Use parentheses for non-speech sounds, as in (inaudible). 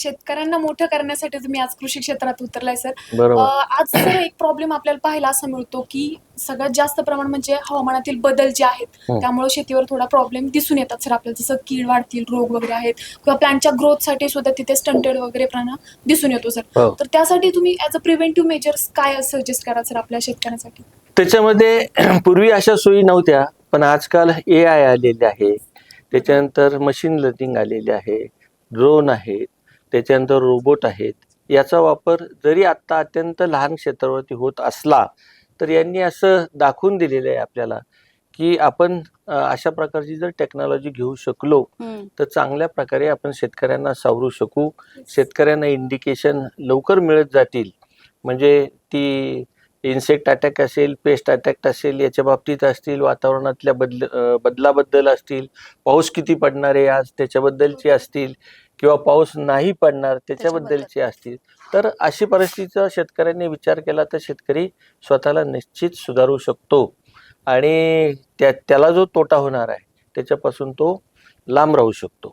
शेतकऱ्यांना मोठं करण्यासाठी तुम्ही आज कृषी क्षेत्रात उतरलाय सर. आज सर एक प्रॉब्लेम आपल्याला पाहायला असा मिळतो की सगळ्यात जास्त प्रमाण म्हणजे हवामानातील बदल जे आहेत हं. त्यामुळे शेतीवर थोडा प्रॉब्लेम दिसून येतात सर. आपल्याला जसं कीड वाढतील रोग वगैरे आहेत किंवा प्लॅनच्या ग्रोथसाठी सुद्धा तिथे स्टंटेड वगैरे प्रमाण दिसून येतो सर. हो. तर त्यासाठी तुम्ही ऍज अ प्रिव्हेंटिव्ह मेजर्स काय सजेस्ट करा सर आपल्या शेतकऱ्यांसाठी? त्याच्यामध्ये (clears throat) पूर्वी अशा सोयी नव्हत्या पण आजकाल ए आय आलेले आहे. त्याच्यानंतर मशीन लर्निंग आलेले आहे ड्रोन आहेत. त्याच्यानंतर रोबोट आहेत. याचा वापर जरी आत्ता अत्यंत लहान क्षेत्रावरती होत असला तर यांनी असं दाखवून दिलेलं आहे आपल्याला की आपण अशा प्रकारची जर टेक्नॉलॉजी घेऊ शकलो तर चांगल्या प्रकारे आपण शेतकऱ्यांना सावरू शकू. शेतकऱ्यांना इंडिकेशन लवकर मिळत जातील. म्हणजे ती इन्सेक्ट अटॅक असेल पेस्ट अटॅक असेल याच्या बाबतीत असतील वातावरणातल्या बदल बदलाबद्दल असतील पाऊस किती पडणार आहे आज त्याच्याबद्दलची असतील किंवा पाऊस नाही पडणार त्याच्याबद्दलची असतील तर अशी परिस्थितीचा शेतकऱ्यांनी विचार केला तर शेतकरी स्वतःला निश्चित सुधारू शकतो. आणि त्या त्याला जो तोटा होणार आहे त्याच्यापासून तो लांब राहू शकतो.